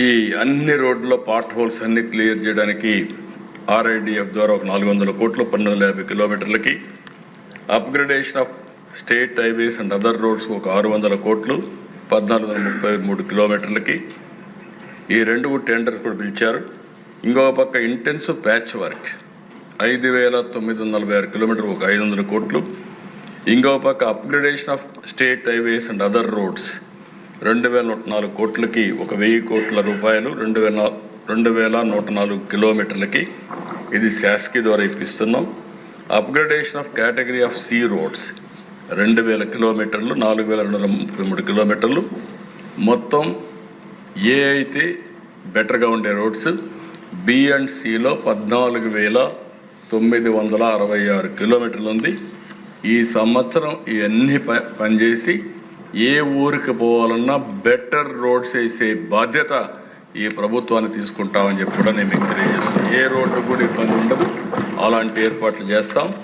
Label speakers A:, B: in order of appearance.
A: ఈ అన్ని రోడ్ల పార్ట్ హోల్స్ అన్ని క్లియర్ చేయడానికి ఆర్ఐడిఎఫ్ ద్వారా ఒక నాలుగు వందల కోట్లు పన్నెండు వందల యాభై కిలోమీటర్లకి. Upgradation of state highways and other roads ఒక ఆరు వందల కోట్లు పద్నాలుగు వందల ముప్పై మూడు కిలోమీటర్లకి. ఈ రెండు టెండర్స్ కూడా పిలిచారు. ఇంకొక పక్క ఇంటెన్సివ్ ప్యాచ్ వర్క్ ఐదు వేల తొమ్మిది వందల నలభై ఆరు కిలోమీటర్ ఒక ఐదు వందల కోట్లు. ఇంకొక పక్క upgradation of state highways and other roads రెండు వేల నూట నాలుగు కోట్లకి ఒక వెయ్యి కోట్ల రూపాయలు రెండు వేల రెండు వేల నూట నాలుగు కిలోమీటర్లకి ఇది శాసకి ద్వారా ఇప్పిస్తున్నాం. Upgradation of category of C roads రెండు వేల కిలోమీటర్లు నాలుగు వేల రెండు వందల ముప్పై మూడు కిలోమీటర్లు. మొత్తం ఏ అయితే బెటర్గా ఉండే రోడ్స్ బి అండ్ సిలో పద్నాలుగు వేల తొమ్మిది వందల అరవై ఆరు కిలోమీటర్లు ఉంది. ఈ సంవత్సరం ఇవన్నీ ప- పనిచేసి ఏ ఊరికి పోవాలన్నా బెటర్ రోడ్స్ వేసే బాధ్యత ఈ ప్రభుత్వాన్ని తీసుకుంటామని చెప్పి కూడా నేను మీకు తెలియజేస్తున్నాను ఏ రోడ్డు కూడా ఇబ్బంది ఉండదు. అలాంటి ఏర్పాట్లు చేస్తాం.